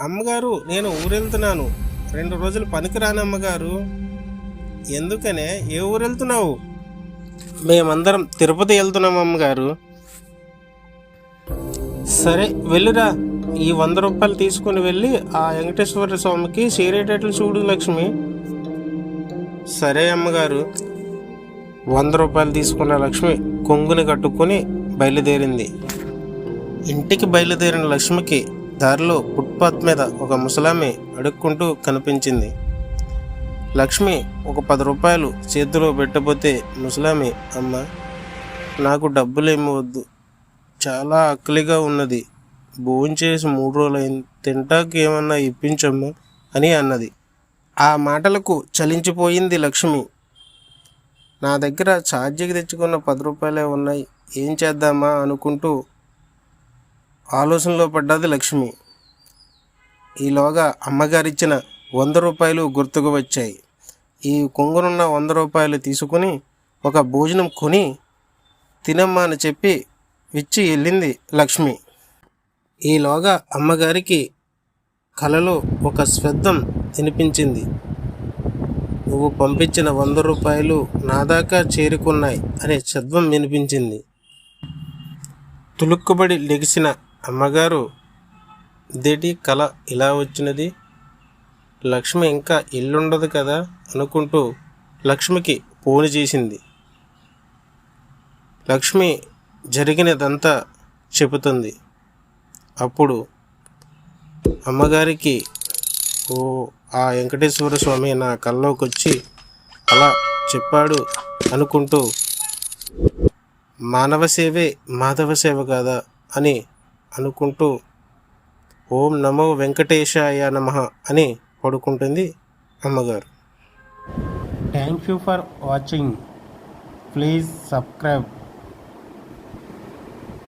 అమ్మగారు నేను ఊరెళ్తున్నాను. రెండు రోజులు పనికిరానమ్మగారు ఎందుకనే? ఏ ఊరు వెళ్తున్నావు మేమందరం తిరుపతి వెళ్తున్నాం అమ్మగారు. సరే వెళ్ళురా. ఈ వంద రూపాయలు తీసుకుని వెళ్ళి ఆ వెంకటేశ్వర స్వామికి చేరేటట్లు చూడు లక్ష్మి. సరే అమ్మగారు. వంద రూపాయలు తీసుకున్న లక్ష్మి కొంగుని కట్టుకొని బయలుదేరింది. ఇంటికి బయలుదేరిన లక్ష్మికి దారిలో ఫుట్పాత్ మీద ఒక ముసలామి అడుక్కుంటూ కనిపించింది. లక్ష్మి ఒక పది రూపాయలు చేతిలో పెట్టబోతే ముసలామి అమ్మ నాకు డబ్బులేమి వద్దు. చాలా అక్కలిగా ఉన్నది. భోంచేసి మూడు రోజులైంది. తింటాకి ఏమన్నా ఇప్పించమ్మా అని అన్నది. ఆ మాటలకు చలించిపోయింది లక్ష్మి. నా దగ్గర ఛార్జీకి తెచ్చుకున్న పది రూపాయలే ఉన్నాయి. ఏం చేద్దామా అనుకుంటూ ఆలోచనలో పడ్డది లక్ష్మి. ఈలోగా అమ్మగారిచ్చిన వంద రూపాయలు గుర్తుకు వచ్చాయి. ఈ కొంగునున్న వంద రూపాయలు తీసుకుని ఒక భోజనం కొని తినమ్మా అని చెప్పి ఇచ్చి వెళ్ళింది లక్ష్మి. ఈలోగా అమ్మగారికి కలలో ఒక శబ్దం వినిపించింది. నువ్వు పంపించిన వంద రూపాయలు నా దాకా చేరుకున్నాయి అనే శబ్దం వినిపించింది. తులుక్కుబడి లెగిసిన అమ్మగారు ఇదేటి కళ ఇలా వచ్చినది? లక్ష్మి ఇంకా ఇల్లుండదు కదా అనుకుంటూ లక్ష్మికి ఫోన్ చేసింది. లక్ష్మి జరిగినదంతా చెబుతుంది. అప్పుడు అమ్మగారికి ఓ ఆ వెంకటేశ్వర స్వామి నా కల్లోకి వచ్చి అలా చెప్పాడు అనుకుంటూ మానవ సేవే మాధవ సేవ కాదా అని అనుకుంటూ ఓం నమో వెంకటేశాయ నమ అని పడుకుంటుంది అమ్మగారు. Thank you for watching please subscribe